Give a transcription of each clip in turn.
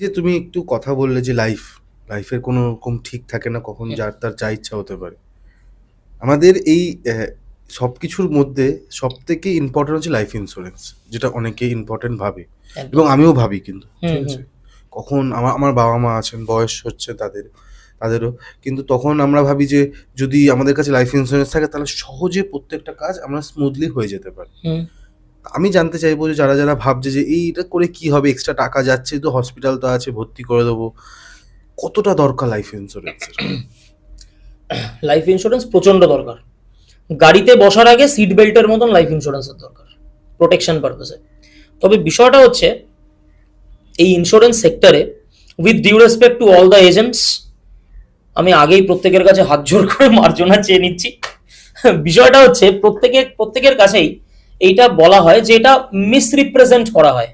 যে তুমি একটু কথা বললে যে লাইফ লাইফের কোনো রকম ঠিক থাকে না কখন যার তার যা ইচ্ছা হতে পারে। আমাদের এই সব কিছুর মধ্যে সব থেকে ইম্পর্টেন্ট হচ্ছে লাইফ ইন্স্যুরেন্স যেটা অনেকে ইম্পর্টেন্ট ভাবে। এবং আমিও ভাবি কিন্তু ঠিক আছে? কখন আমার আমার বাবা মা আছেন বয়স হচ্ছে তাদের তাদেরও। কিন্তু তখন আমরা ভাবি যে যদি আমাদের কাছে লাইফ ইন্স্যুরেন্স থাকে তাহলে সহজে প্রত্যেকটা কাজ আমরা স্মুথলি হয়ে যেতে পারি। আমি জানতে চাইব যে যারা যারা ভাবছে যে এইটা করে কি হবে এক্সট্রা টাকা যাচ্ছে, তো হসপিটাল তো আছে, ভর্তি করে দেবো, কতটা দরকার লাইফ ইন্স্যুরেন্সের লাইফ ইন্স্যুরেন্স প্রচণ্ড দরকার। গাড়িতে বসার আগে সিট বেল্টের মতন লাইফ ইন্স্যুরেন্সের দরকার প্রোটেকশন পারপাসে তবে বিষয়টা হচ্ছে, এই ইন্স্যুরেন্স সেক্টরে with due respect to all the agents আমি আগেই প্রত্যেকের কাছে হাত জোর করে মার্জনা চেয়ে নিচ্ছি। বিষয়টা হচ্ছে, প্রত্যেকের প্রত্যেকের কাছেই এইটা বলা হয় যে এটা মিসরিপ্রেজেন্ট করা হয়।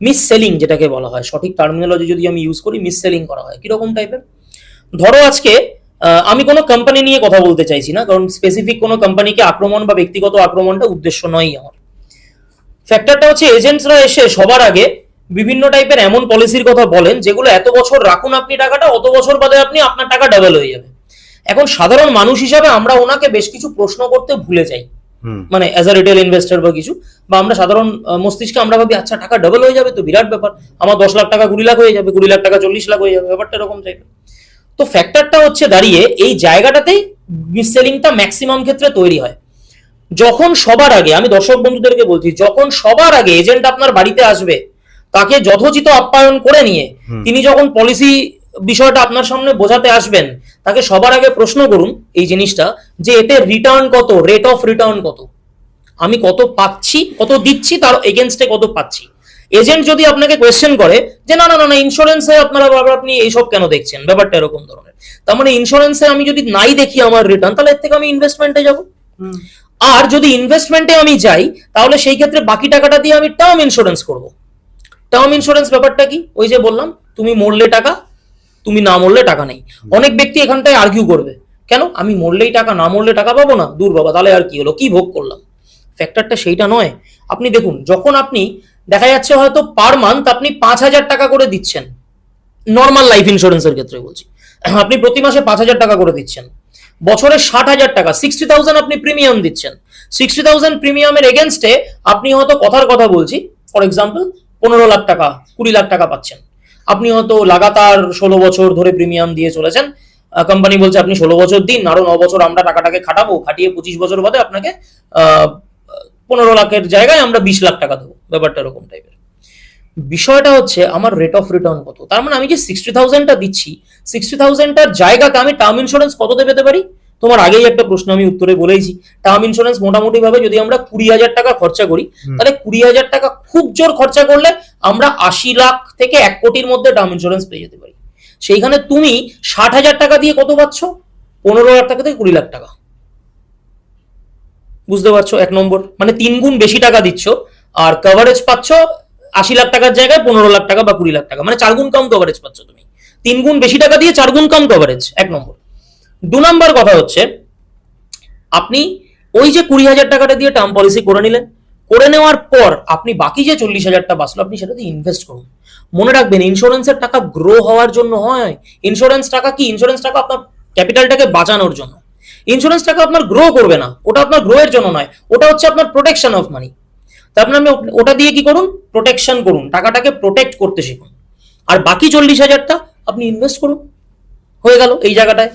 মিস সেলিং যেটাকে বলা হয়। সঠিক টার্মিনোলজি যদি আমি ইউজ করি মিস সেলিং করা হয়। কীরকম টাইপের ধরো আজকে আমি কোনো কোম্পানি নিয়ে কথা বলতে চাইছি না, কারণ স্পেসিফিক কোনো কোম্পানিকে আক্রমণ বা ব্যক্তিগত আক্রমণটা উদ্দেশ্য নয় আমার। ফ্যাক্টরটা হচ্ছে এজেন্টসরা এসে সবার আগে বিভিন্ন টাইপের এমন পলিসির কথা বলেন, যেগুলো এত বছর রাখুন আপনি টাকাটা, অত বছর বাদে আপনি আপনার টাকা ডাবল হয়ে যাবে। এখন সাধারণ মানুষ হিসাবে আমরা ওনাকে বেশ কিছু প্রশ্ন করতে ভুলে যাই। মানে অ্যাজ আ রিটেল ইনভেস্টর বা কিছু বা আমরা সাধারণ মস্তিষ্কে আমরা ভাবি আচ্ছা টাকা ডাবল হয়ে যাবে তো বিরাট ব্যাপার। আমার দশ লাখ টাকা কুড়ি লাখ হয়ে যাবে কুড়ি লাখ টাকা চল্লিশ লাখ হয়ে যাবে। ব্যাপারটা এরকম টাইপের তো ফ্যাক্টরটা হচ্ছে দাঁড়িয়ে এই জায়গাটাতেই মিসসেলিংটা ম্যাক্সিমাম ক্ষেত্রে তৈরি হয়। যখন সবার আগে আমি দর্শক বন্ধুদেরকে বলছি যখন সবার আগে এজেন্ট আপনার বাড়িতে আসবে তাকে যথোচিত আপ্যায়ন করে নিয়ে তিনি যখন পলিসি বিষয়টা আপনার সামনে বোঝাতে আসবেন তাকে সবার আগে প্রশ্ন করুন এই জিনিসটা যে এতে রিটার্ন কত রেট অফ রিটার্ন কত? আমি কত পাচ্ছি কত দিচ্ছি তার এগেনস্টে কত পাচ্ছি? এজেন্ট যদি আপনাকে কোয়েশ্চেন করে যে না না না না ইন্স্যুরেন্সে আপনারা বারবার আপনি এইসব কেন দেখছেন? ব্যাপারটা এরকম ধরনের। তার মানে ইন্স্যুরেন্সে আমি যদি নাই দেখি আমার রিটার্ন তাহলে এর থেকে আমি ইনভেস্টমেন্টে যাব। আর যদি ইনভেস্টমেন্টে আমি যাই তাহলে সেই ক্ষেত্রে বাকি টাকাটা দিয়ে আমি টার্ম ইন্স্যুরেন্স করব। টার্ম ইন্স্যুরেন্স ব্যাপারটা কি? ওই যে বললাম তুমি মরলে টাকা তুমি না মরলে টাকা নেই। অনেক ব্যক্তি এখানটায় আর্কিউ করবে। কেন? আমি মরলেই টাকা না মরলে টাকা পাবো না? দূর বাবা তাহলে আর কি হলো? কি ভোগ করলাম? ফ্যাক্টরটা সেইটা নয়। আপনি দেখুন যখন আপনি দেখা যাচ্ছে হয়তো পার মান্থ আপনি পাঁচ হাজার টাকা করে দিচ্ছেন। নর্মাল লাইফ ইন্স্যুরেন্সের ক্ষেত্রে বলছি। আপনি প্রতি মাসে পাঁচ হাজার টাকা করে দিচ্ছেন। বছরে ষাট হাজার টাকা সিক্সটি থাউজেন্ড আপনি প্রিমিয়াম দিচ্ছেন। সিক্সটি থাউজেন্ড প্রিমিয়ামের এগেনস্টে আপনি হয়তো কথার কথা বলছি। ফর এক্সাম্পল পনেরো লাখ টাকা কুড়ি লাখ টাকা পাচ্ছেন। আপনি হয়তো লাগাতার ষোলো বছর ধরে প্রিমিয়াম দিয়ে চলেছেন। কোম্পানি বলছে আপনি ষোলো বছর দিন, আরও ন বছর আমরা টাকাটাকে খাটাবো, খাটিয়ে পঁচিশ বছর বাদে আপনাকে পনেরো লাখের জায়গায় আমরা বিশ লাখ টাকা দেবো। ব্যাপারটা এরকম টাইপের বিষয়টা হচ্ছে আমার রেট অফ রিটার্ন কত? তার মানে আমি যে সিক্সটি থাউজেন্ডটা দিচ্ছি সিক্সটি থাউজেন্ডটার জায়গাতে আমি টার্ম ইন্স্যুরেন্স কততে পেতে পারি? তোমার আগেই একটা প্রশ্ন আমি উত্তরে বলেইছি। টার্ম ইন্স্যুরেন্স মোটামুটি ভাবে যদি আমরা কুড়ি হাজার টাকা খরচা করি তাহলে কুড়ি হাজার টাকা খুব জোর খরচা করলে আমরা আশি লাখ থেকে এক কোটির মধ্যে টার্ম ইন্স্যুরেন্স পেয়ে যেতে পারি। সেইখানে তুমি ষাট হাজার টাকা দিয়ে কত পাচ্ছ? পনেরো লাখ টাকা থেকে কুড়ি লাখ টাকা। বুঝতে পারছ? এক নম্বর। মানে তিন গুণ বেশি টাকা দিচ্ছ আর কভারেজ পাচ্ছ আশি লাখ টাকার জায়গায় পনেরো লাখ টাকা বা কুড়ি লাখ টাকা। মানে চার গুণ কম কভারেজ পাচ্ছ তুমি। তিন গুণ বেশি টাকা দিয়ে চার গুণ কম কভারেজ এক নম্বর। দু নম্বর কথা হচ্ছে, আপনি ওই যে কুড়ি হাজার টাকাটা দিয়ে টার্ম পলিসি করে নিলেন, করে নেওয়ার পর আপনি বাকি যে চল্লিশ হাজারটা বাঁচলো, আপনি সেটাতে ইনভেস্ট করুন। মনে রাখবেন ইন্স্যুরেন্সের টাকা গ্রো হওয়ার জন্য হয়। ইন্স্যুরেন্স টাকা কি? ইন্স্যুরেন্স টাকা আপনার ক্যাপিটালটাকে বাঁচানোর জন্য। ইন্স্যুরেন্স টাকা আপনার গ্রো করবে না, ওটা আপনার গ্রো এর জন্য নয়, ওটা হচ্ছে আপনার প্রোটেকশন অফ মানি তারপরে আপনি ও- ওটা দিয়ে কি করুন? প্রোটেকশন করুন, টাকাটাকে প্রোটেক্ট করতে শিখুন। আর বাকি চল্লিশ হাজারটা আপনি ইনভেস্ট করুন। হয়ে গেল এই জায়গাটায়।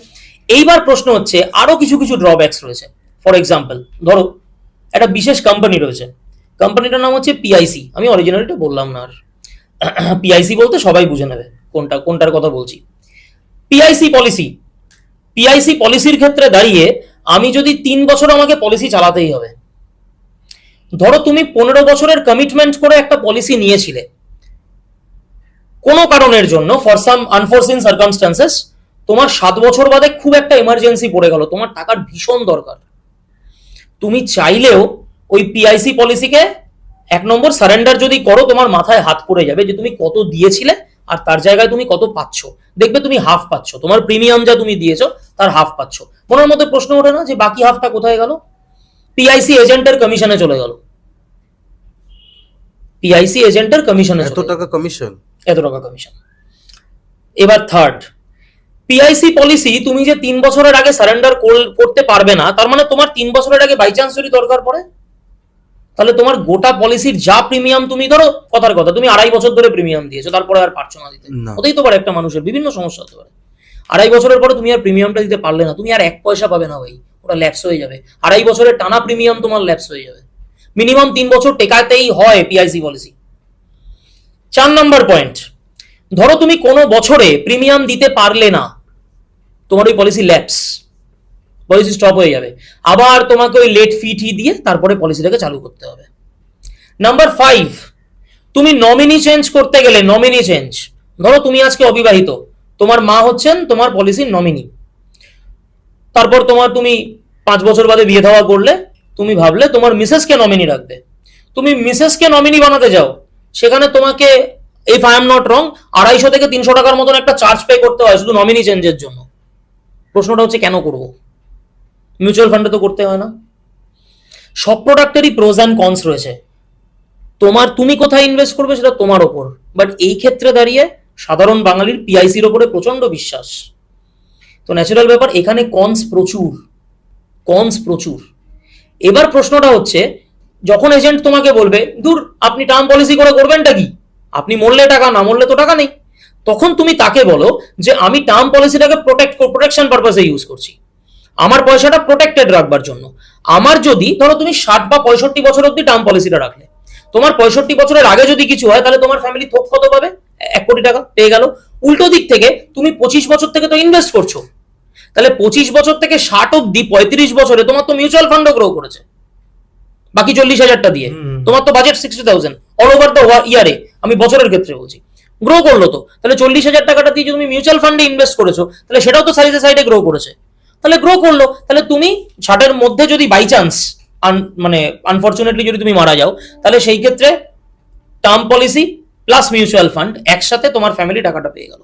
এইবার প্রশ্ন হচ্ছে, আরও কিছু কিছু ড্রব্যাকস রয়েছে। ফর এক্সাম্পল ধরো, একটা বিশেষ কোম্পানি রয়েছে। কোম্পানিটার নাম হচ্ছে পিআইসি আমি অরিজিনালিটা বললাম না আর। পিআইসি বলতে সবাই বুঝে নেবে কোনটা, কোনটার কথা বলছি। পিআইসি পলিসি পিআইসি পলিসির ক্ষেত্রে দাঁড়িয়ে আমি যদি তিন বছর আমাকে পলিসি চালাতেই হবে। ধরো, তুমি পনেরো বছরের কমিটমেন্ট করে একটা পলিসি নিয়েছিলে। কোনো কারণের জন্য ফর সাম আনফোর্সিন সার্কামস্টান্সেস তোমার সাত বছর বাদে খুব একটা এমার্জেন্সি পড়ে গেল। তোমার টাকার ভীষণ দরকার। তুমি চাইলেও ওই পিআইসি পলিসিকে এক নম্বর সারেন্ডার যদি করো তোমার মাথায় হাত পড়ে যাবে যে তুমি কত দিয়েছিলে আর তার জায়গায় তুমি কত পাচ্ছ। দেখবে তুমি হাফ পাচ্ছ। তোমার প্রিমিয়াম যা তুমি দিয়েছ তার হাফ পাচ্ছ। মনের মধ্যে প্রশ্ন ওঠে না যে বাকি হাফটা কোথায় গেল? পিআইসি এজেন্টের কমিশনে চলে গেল। পিআইসি এজেন্টের কমিশনে এত টাকা কমিশন এত টাকা কমিশন এবার থার্ড পিআইসি পলিসি তুমি যে তিন বছরের আগে সারেন্ডার করতে পারবে না তার মানে তোমার তিন বছরের আগে বাই চান্স যদি দরকার পড়ে তাহলে তোমার গোটা পলিসির যা প্রিমিয়াম তুমি ধরো কথার কথা তুমি আড়াই বছর ধরে প্রিমিয়াম দিয়েছ তারপরে আর পারছ না দিতে। হতেই তো পারে একটা মানুষের বিভিন্ন সমস্যা হতে পারে। আড়াই বছরের পরে তুমি আর প্রিমিয়ামটা দিতে পারলে না তুমি আর এক পয়সা পাবে না ভাই ওটা ল্যাপস হয়ে যাবে। আড়াই বছরের টানা প্রিমিয়াম তোমার ল্যাপস হয়ে যাবে। মিনিমাম তিন বছর টেকাতেই হয় পিআইসি পলিসি চার নাম্বার পয়েন্ট ধরো তুমি কোনো বছরে প্রিমিয়াম দিতে পারলে না, তোমার ওই পলিসি ল্যাপস পলিসি স্টপ হয়ে যাবে। আবার তোমাকে ওই লেট ফি টি দিয়ে তারপরে পলিসিটাকে চালু করতে হবে। নাম্বার ফাইভ তুমি নমিনি চেঞ্জ করতে গেলে নমিনি চেঞ্জ ধরো তুমি আজকে অবিবাহিত, তোমার মা হচ্ছেন তোমার পলিসির নমিনি তারপর তোমার তুমি পাঁচ বছর বাদে বিয়ে দেওয়া করলে, তুমি ভাবলে তোমার মিসেসকে নমিনি রাখবে। তুমি মিসেসকে নমিনি বানাতে যাও, সেখানে তোমাকে if I am not wrong আড়াইশো থেকে তিনশো টাকার মতন একটা চার্জ পে করতে হয় শুধু নমিনি চেঞ্জের জন্য। প্রশ্নটা হচ্ছে কেন করব? মিউচুয়াল ফান্ডে তো করতে হয় না। সব প্রোডাক্টেরই প্রোজ অ্যান্ড কনস রয়েছে। তোমার তুমি কোথায় ইনভেস্ট করবে সেটা তোমার ওপর। বাট এই ক্ষেত্রে দাঁড়িয়ে সাধারণ বাঙালির পিআইসির ওপরে প্রচণ্ড বিশ্বাস। তো ন্যাচারাল ব্যাপার, এখানে কনস প্রচুর। কনস প্রচুর। এবার প্রশ্নটা হচ্ছে, যখন এজেন্ট তোমাকে বলবে দূর আপনি টার্ম পলিসি করে করবেনটা কি? আপনি মরলে টাকা না মরলে তো টাকা নেই। তখন তুমি তাকে বলো যে আমি টার্ম পলিসিটাকে প্রোটেক্ট প্রোটেকশন পারপাসে ইউজ করছি। আমার পয়সাটা প্রোটেক্টেড রাখবার জন্য। আমার যদি ধরো তুমি ষাট বা পঁয়ষট্টি বছর অব্দি টার্ম পলিসিটা রাখলে। তোমার পঁয়ষট্টি বছরের আগে যদি কিছু হয় তাহলে তোমার ফ্যামিলি থোক কত পাবে? এক কোটি টাকা পেয়ে গেল। উল্টো দিক থেকে তুমি পঁচিশ বছর থেকে তো ইনভেস্ট করছ। তাহলে পঁচিশ বছর থেকে ষাট অব্দি পঁয়ত্রিশ বছরে তোমার তো মিউচুয়াল ফান্ডও গ্রো করেছে। বাকি চল্লিশ হাজারটা দিয়ে। তোমার তো budget sixty thousand all over the ইয়ারে আমি বছরের ক্ষেত্রে বলছি। গ্রো করল তো। তাহলে চল্লিশ হাজার টাকাটা দিয়ে তুমি মিউচুয়াল ফান্ডে ইনভেস্ট করেছ তাহলে সেটাও তো সাইডে সাইডে গ্রো করেছে। তাহলে গ্রো করল তাহলে তুমি ষাটের মধ্যে যদি বাই চান্স মানে আনফর্চুনেটলি যদি তুমি মারা যাও তাহলে সেই ক্ষেত্রে term policy plus mutual fund একসাথে তোমার ফ্যামিলি টাকাটা পেয়ে গেল।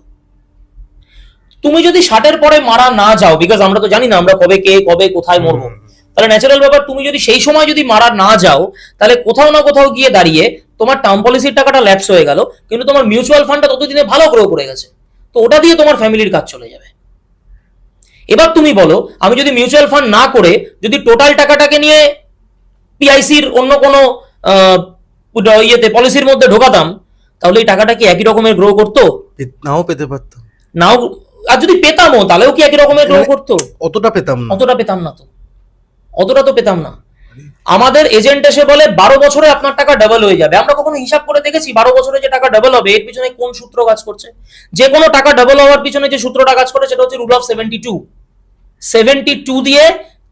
তুমি যদি ষাটের পরে মারা না যাও বিকজ আমরা তো জানি না আমরা কবে কে কবে কোথায় মরবো। তাহলে ন্যাচারাল ব্যাপার তুমি যদি সেই সময় যদি মারা না যাও তাহলে কোথাও না কোথাও গিয়ে দাঁড়িয়ে তোমার টার্ম পলিসির টাকাটা ল্যাপস হয়ে গেল কিন্তু তোমার মিউচুয়াল ফান্ডটা ততদিনে ভালো গ্রো করে গেছে। তো ওটা দিয়ে তোমার ফ্যামিলির কাজ চলে যাবে। এবার তুমি বলো আমি যদি মিউচুয়াল ফান্ড না করে যদি টোটাল টাকাটাকে নিয়ে পিআইসির অন্য কোনো ইয়েতে পলিসির মধ্যে ঢোকাতাম তাহলে এই টাকাটা কি একই রকমের গ্রো করতো? নাও পেতে পারতো। নাও আর যদি পেতামও তাহলেও কি একই রকমের গ্রো করতো? অতটা পেতাম না। অতটা পেতাম না তো। অতটা তো পেতাম না। আমাদের এজেন্ট এসে বলে, বারো বছরে আপনার টাকা ডাবল হয়ে যাবে। আমরা কখনো হিসাব করে দেখেছি, বারো বছরে যে টাকা ডাবল হবে, এর পিছনে কোন সূত্র কাজ করছে? যে কোনো টাকা ডাবল হওয়ার পিছনে যে সূত্রটা কাজ করে, সেটা হচ্ছে rule of seventy two seventy two দিয়ে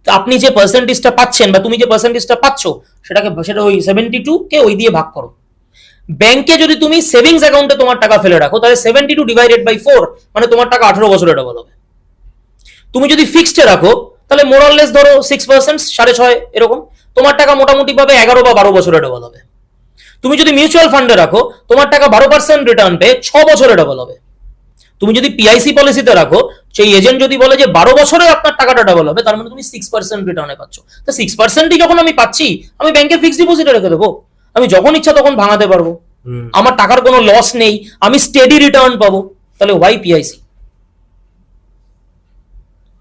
আপনি যে পার্সেন্টেজটা পাচ্ছেন বা তুমি যে পার্সেন্টেজটা পাচ্ছ, সেটাকে, সেটা ওই সেভেন্টি টু কে ওই দিয়ে ভাগ করো। ব্যাংকে যদি তুমি সেভিংস অ্যাকাউন্টে তোমার টাকা ফেলে রাখো, তাহলে seventy two divided by four মানে তোমার টাকা আঠারো বছরে ডাবল হবে। তুমি যদি ফিক্সডে রাখো, তাহলে মোরাললেস ধরো সিক্স পার্সেন্ট সাড়ে ছয় এরকম। তোমার টাকা মোটামুটি ভাবে এগারো বা বারো বছরে ডবল হবে। তুমি যদি মিউচুয়াল ফান্ডে রাখো তোমার টাকা বারো পার্সেন্ট রিটার্ন পেয়ে ছ বছরে ডবল হবে। তুমি যদি পিআইসি পলিসিতে রাখো সেই এজেন্ট যদি বলে যে বারো বছরে আপনার টাকাটা ডবল হবে তার মানে তুমি সিক্স পার্সেন্ট রিটার্নে পাচ্ছ। তো সিক্স পার্সেন্টই যখন আমি পাচ্ছি আমি ব্যাংকে ফিক্সড ডিপোজিটে রেখে দেবো। আমি যখন ইচ্ছা তখন ভাঙাতে পারব। আমার টাকার কোনো লস নেই আমি স্টেডি রিটার্ন পাবো। তাহলে ওয়াই পিআইসি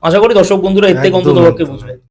আশা করি দর্শক বন্ধুরা এর থেকে অন্তত বুঝবে।